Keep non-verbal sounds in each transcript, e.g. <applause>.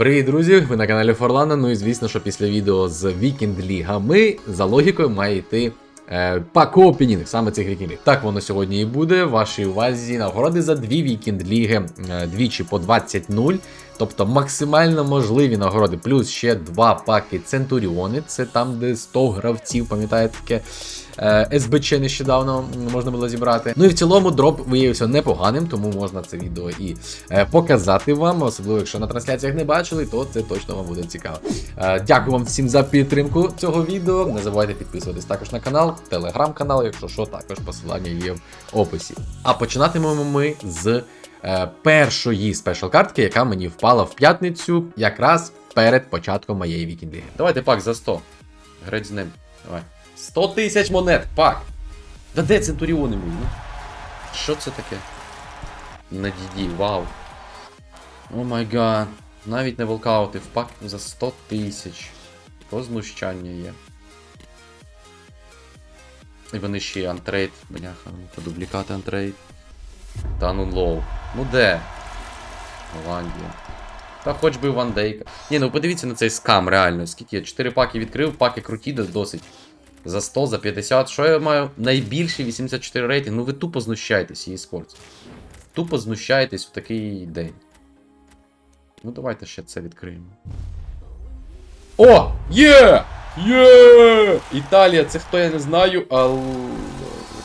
Привіт, друзі! Ви на каналі Форлана. Ну і звісно, що після відео з Вікінд Лігами за логікою має йти е, пак опінінг саме цих вікінгів. Так воно сьогодні і буде. Вашій увазі нагороди за дві вікінд ліги, е, двічі по 20-0. Тобто максимально можливі нагороди, плюс ще два паки Центуріони, це там, де 100 гравців, пам'ятаєте таке е, СБЧ нещодавно можна було зібрати. Ну і в цілому дроп виявився непоганим, тому можна це відео і е, показати вам. Особливо, якщо на трансляціях не бачили, то це точно вам буде цікаво. Е, дякую вам всім за підтримку цього відео. Не забувайте підписуватись також на канал, телеграм-канал, якщо що, також посилання є в описі. А починатимемо ми з першої спешл картки, яка мені впала в п'ятницю, якраз перед початком моєї вікінг-ліги. Давайте пак за 100. Греть з ним. Давай. 100 тисяч монет, пак! Да де Центуріони мої? Ну? Що це таке? На діді, вау. О май гад. Навіть не волкаути в пак за 100 тисяч. Познущання є. І вони ще антрейд. Бляха, ну подублікати антрейд. Та ну лоу. Ну де? Голландія. Та хоч би вандейка. Ні, ну подивіться на цей скам, реально. Скільки я 4 паки відкрив, паки круті досить. За 100, за 50. Що я маю? Найбільший 84 рейтинг. Ну ви тупо знущаєтесь, її спорт. Тупо знущаєтесь в такий день. Ну давайте ще це відкриємо. О! Є! Є! Італія, це хто я не знаю, але.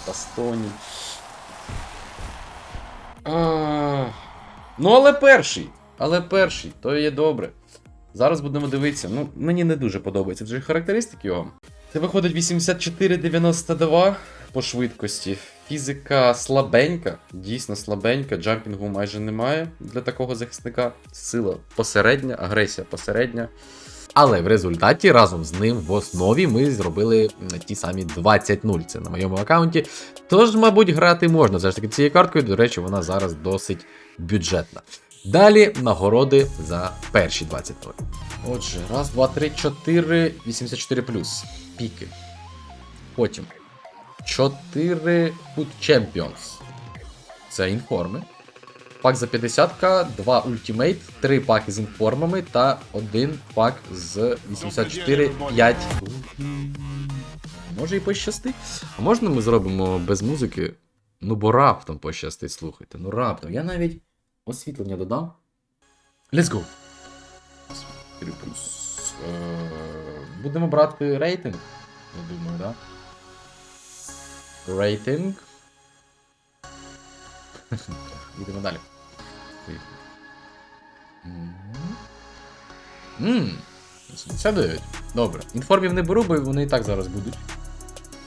Бастоні. Ну, але перший. Але перший, то є добре. Зараз будемо дивитися. Ну, мені не дуже подобаються вже характеристики його. Це виходить 84,92 по швидкості. Фізика слабенька, дійсно слабенька. Джампінгу майже немає для такого захисника. Сила посередня, агресія посередня. Але в результаті разом з ним в основі ми зробили ті самі 20-0. Це на моєму аккаунті. Тож, мабуть, грати можна. Все ж таки цією карткою, до речі, вона зараз досить бюджетна. Далі нагороди за перші 20 0 Отже, раз, два, три, чотири, 84 плюс. Піки. Потім 4 Food Champions. Це інформи. Пак за 50к, 2 ультимейт, 3 паки з інформами та 1 пак з 84 5. Може і пощастить. А можна ми зробимо без музики? Ну, бо раптом пощастить, слухайте. Ну раптом. Я навіть освітлення додам. Let's go. Е, Будемо брати рейтинг. Я думаю? Да? Рейтинг. <laughs> Йдемо далі. Поїхали. Ммм. 79. Добре. Інформів не беру, бо вони і так зараз будуть.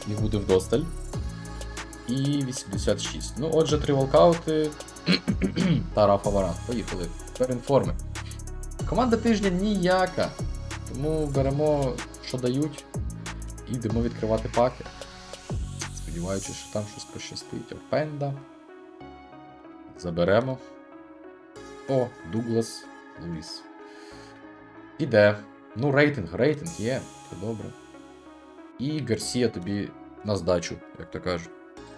Їх буде вдосталь. І 86. Ну, отже, три волкаути. <clears throat> та Рафа. Поїхали. Тепер інформи. Команда тижня ніяка. Тому беремо, що дають, і йдемо відкривати паки. Сподіваючись, що там щось пощастить. Опенда. Заберемо. О, Дуглас Луїс. Іде. Ну, рейтинг, рейтинг є. Це добре. І Гарсія тобі на здачу, як то кажуть.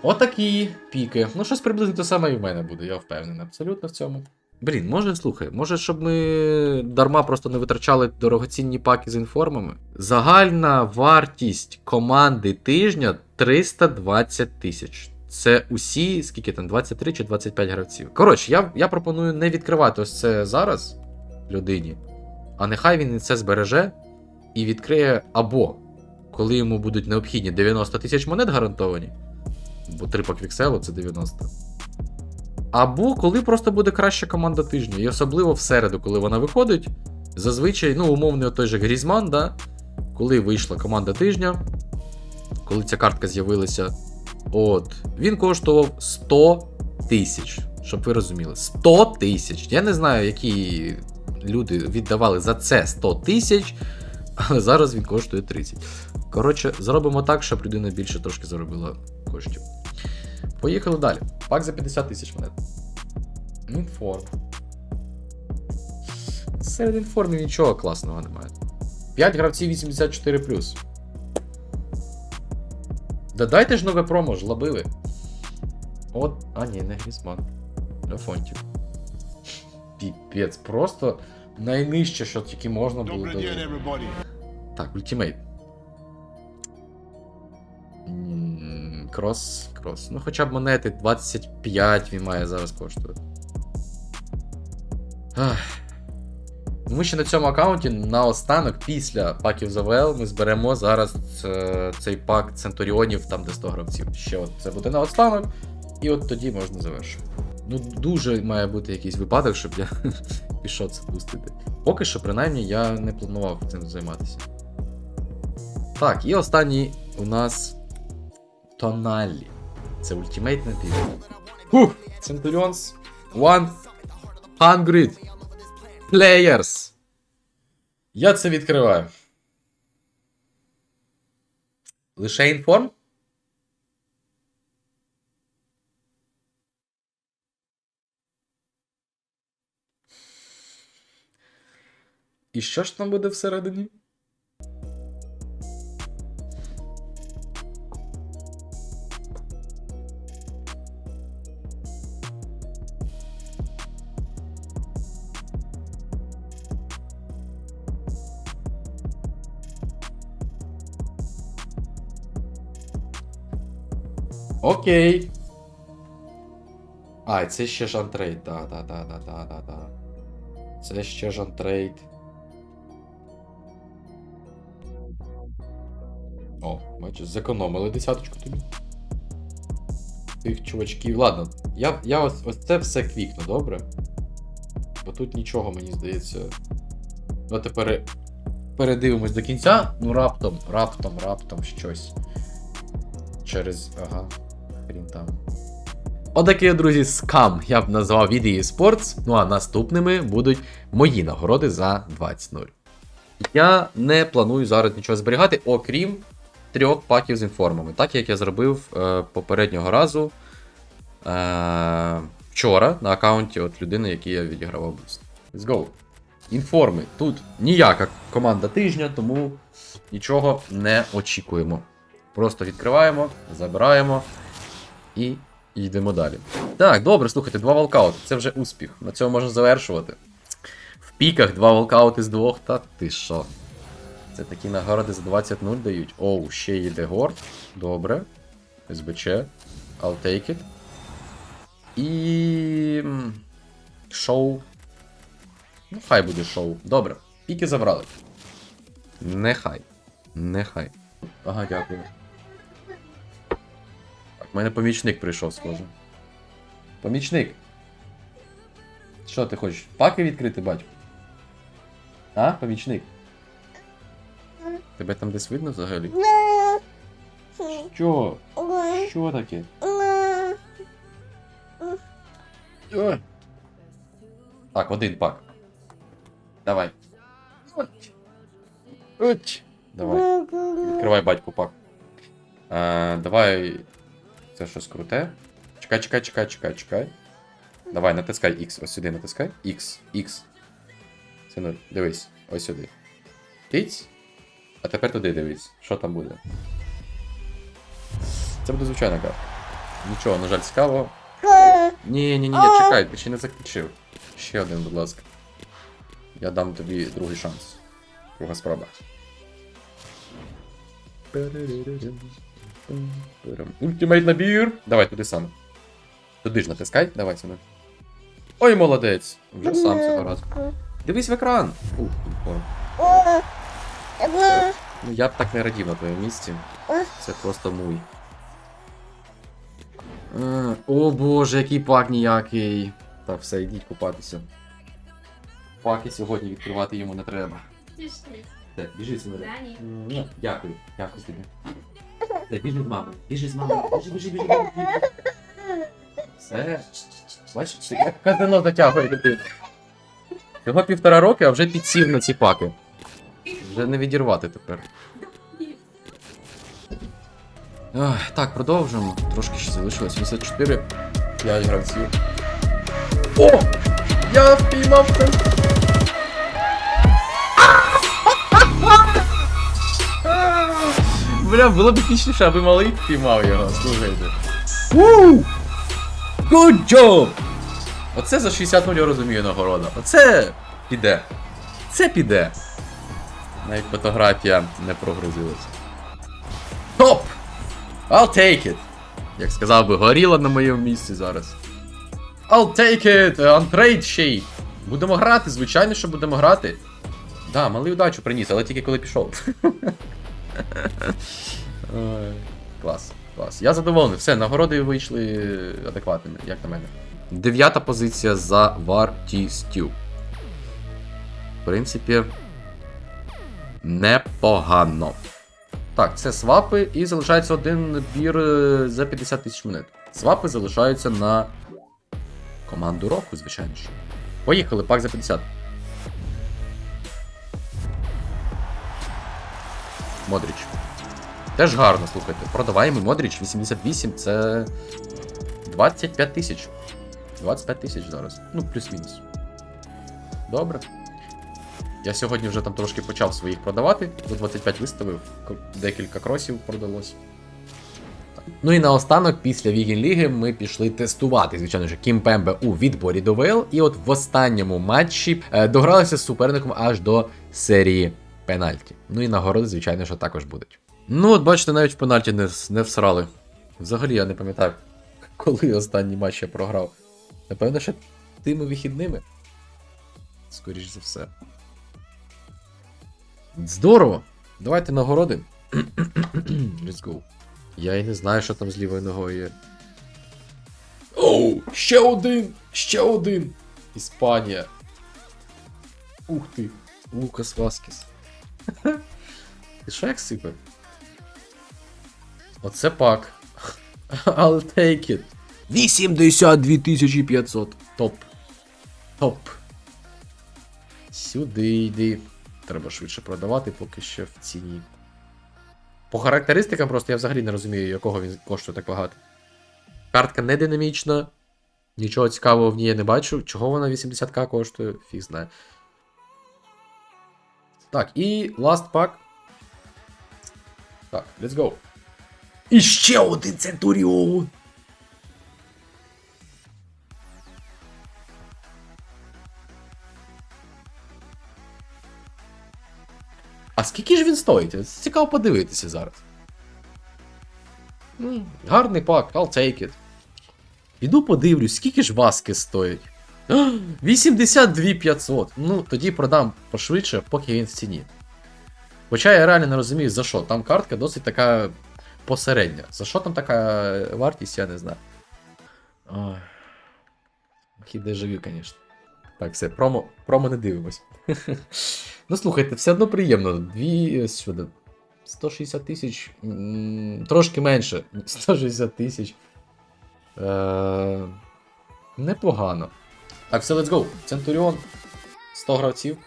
Отакі піки. Ну, щось приблизно те саме і в мене буде, я впевнений абсолютно в цьому. Блін, може, слухай, може, щоб ми дарма просто не витрачали дорогоцінні паки з інформами. Загальна вартість команди тижня 320 тисяч. Це усі, скільки там, 23 чи 25 гравців. Коротше, я, я пропоную не відкривати ось це зараз людині, а нехай він це збереже і відкриє або коли йому будуть необхідні 90 тисяч монет гарантовані, бо 3 по квікселу це 90. Або коли просто буде краща команда тижня. І особливо в середу, коли вона виходить. Зазвичай, ну, умовний той же Грізман, да? коли вийшла команда тижня, коли ця картка з'явилася, от, він коштував 100 тисяч. Щоб ви розуміли, 100 тисяч. Я не знаю, які люди віддавали за це 100 тисяч, але зараз він коштує 30. Коротше, зробимо так, щоб людина більше трошки заробила коштів. Поїхали далі. Пак за 50 тисяч монет. Інформ. Серед інформів нічого класного немає. 5 гравців 84. Да дайте ж нове промо, жлобили. От. А ні, не Грісман. Лефонтів. Піпець, просто найнижче, що тільки можна було Добрый день, everybody. Так, ультимейт. Крос, крос. Ну хоча б монети 25 він має зараз коштувати. Ах. Ми ще на цьому аккаунті наостанок, після паків ЗВЛ, ми зберемо зараз е, цей пак Центуріонів, там де 100 гравців. Ще от це буде наостанок, і от тоді можна завершувати. Ну, дуже має бути якийсь випадок, щоб я <laughs> пішов це пустити. Поки що, принаймні, я не планував цим займатися. Так, і останній у нас Тоналі. Це ультимейтний тип. Фух! Centurions 100 Players. Я це відкриваю. Лише інформ? І що ж там буде всередині? Окей. А, це ще жантрейд. Да, да, да, да, да, да, да. Це ще жантрейд. О, бачиш, зекономили десяточку тобі. Тих чувачків. Ладно, я, я ось, ось це все квікну, добре? Бо тут нічого, мені здається. Ну, тепер передивимось до кінця. Ну, раптом, раптом, раптом щось. Через. Ага. Хрін там. Отакий, друзі, скам я б назвав від EA Sports. Ну а наступними будуть мої нагороди за 20-0. Я не планую зараз нічого зберігати, окрім трьох паків з інформами, так як я зробив е, попереднього разу е, вчора на аккаунті от людини, який я відігравав буст. Let's go. Інформи. Тут ніяка команда тижня, тому нічого не очікуємо. Просто відкриваємо, забираємо і йдемо далі. Так, добре, слухайте, два волкаути. Це вже успіх. На цьому можна завершувати. В піках два волкаути з двох, та ти що? Це такі нагороди за 20-0 дають. Оу, ще йде горд. Добре. СБЧ. I'll take it. І. Шоу. Ну, хай буде шоу. Добре. Піки забрали. Нехай. Нехай. Ага, дякую. В мене помічник прийшов, схоже. Помічник. Що ти хочеш? Паки відкрити, батько? А, помічник? Тебе там десь видно взагалі? Що? Що таке? Так, один пак. Давай. Давай. Відкривай батьку пак. А, давай. Це щось круте. Чекай, чекай, чекай, чекай, чекай. Давай, натискай X. Ось сюди натискай. X. X. Це нуль. Дивись. Ось сюди. Киць. А тепер туди дивись. Що там буде? Це буде звичайна карта. Нічого, на жаль, цікавого. Ні, ні, ні, чекай, ти ще не закінчив. Ще один, будь ласка. Я дам тобі другий шанс. Друга спроба. Ультимейт набір. Давай туди саме. Туди ж натискай, давай сюди. Ой, молодець! Вже сам цього разу. Дивись в екран! Ух. Ну я б так не радів на твоєму місці. Це просто муй. О боже, який пак ніякий. Так, все, йдіть купатися. Паки сьогодні відкривати йому не треба. Так, біжи сюди. Дякую, дякую тобі. Так, біжи з мамою. Біжи з мамою. Біжи, біжи, біжи. біжи. Все. Бачиш, як казино затягує дитину. Всього півтора роки, а вже підсів на ці паки. Вже не відірвати тепер. Ах, так, продовжуємо. Трошки ще залишилось 84. 5 гравців. О! Я впіймав це. Бля, було б епічніше, аби малий впіймав його, слухайте. Вуу! Good job! Оце за 60 нуль я розумію нагорода. Оце піде. Це піде. Навіть фотографія не прогрузилася. Топ! I'll take it! Як сказав би, горіла на моєму місці зараз. I'll take it! Untrade ще й. Будемо грати, звичайно, що будемо грати. Да, малий удачу приніс, але тільки коли пішов. <laughs> Клас, клас. Я задоволений. Все, нагороди вийшли адекватними, як на мене. Дев'ята позиція за вартістю. В принципі, непогано. Так, це свапи і залишається один набір е, за 50 тисяч монет. Свапи залишаються на команду року, звичайно. Поїхали, пак за 50. Модріч. Теж гарно, слухайте. Продаваємо Модріч 88, це 25 тисяч. 25 тисяч зараз. Ну, плюс-мінус. Добре. Я сьогодні вже там трошки почав своїх продавати. До 25 виставив, декілька кросів продалось. Ну і наостанок, після Вігін Ліги, ми пішли тестувати, звичайно ж, Кім Пембе у відборі до ВЛ. І от в останньому матчі е, догралися з суперником аж до серії пенальті. Ну і нагороди, звичайно, що також будуть. Ну, от бачите, навіть в пенальті не, не всрали. Взагалі я не пам'ятаю, коли останній матч я програв. Напевно, що тими вихідними. Скоріш за все. Здорово! Давайте нагороди. <clears throat> Let's go. Я і не знаю, що там з лівою ногою є. Оу! Ще один! Ще один! Іспанія. Ух ти! Лукас Васкіс. Що сипе? Оце пак. <laughs> I'll take it. 82 500. Топ. Топ. Сюди йди. Треба швидше продавати, поки ще в ціні. По характеристикам просто я взагалі не розумію, якого він коштує так багато. Картка не динамічна. Нічого цікавого в ній я не бачу. Чого вона 80к коштує? Фіг знає. Так, і last pack. Так, let's go. І ще один Центуріон! А скільки ж він стоїть? Цікаво подивитися зараз. Ну, гарний пак, I'll take it. Піду подивлюсь, скільки ж васки стоїть. А, 82 500. Ну, тоді продам пошвидше, поки він в ціні. Хоча я реально не розумію, за що. Там картка досить така посередня. За що там така вартість, я не знаю. Ой. Хід звісно. Так, все, промо, промо не дивимось. <laughs> ну, слухайте, все одно приємно. Дві. Що, де? 160 тисяч. Трошки менше. <laughs> 160 тисяч. Е, непогано. Так, все, let's go. Центуріон. 100 гравців.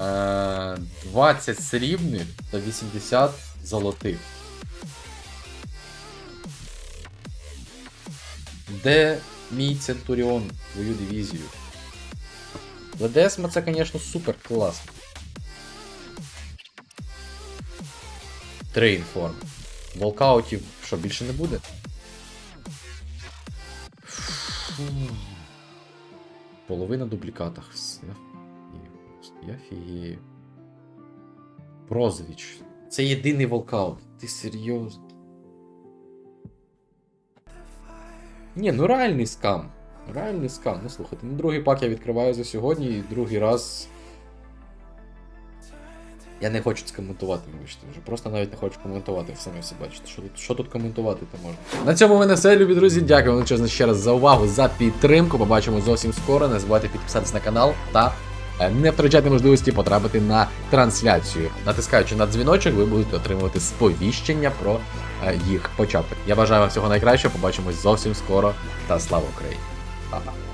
Е, 20 срібних та 80 золотих. Де мій Центуріон, твою дивізію? Ледесма це, звісно, супер класно. Три інформ. Волкаутів що більше не буде? Половина дублікатах. Я, фігію. Прозовіч. Це єдиний волкаут. Ти серйозно? Ні, ну реальний скам. Реальний скам. Ну слухайте, ну другий пак я відкриваю за сьогодні і другий раз. Я не хочу це коментувати, вибачте вже. Просто навіть не хочу коментувати, ви самі все бачите. Що тут, що тут коментувати то можна. На цьому в мене все, любі друзі. Дякую величезно ще раз за увагу, за підтримку. Побачимо зовсім скоро. Не забувайте підписатись на канал та не втрачайте можливості потрапити на трансляцію. Натискаючи на дзвіночок, ви будете отримувати сповіщення про е, їх початок. Я бажаю вам всього найкращого. Побачимось зовсім скоро. Та слава Україні! Па-па.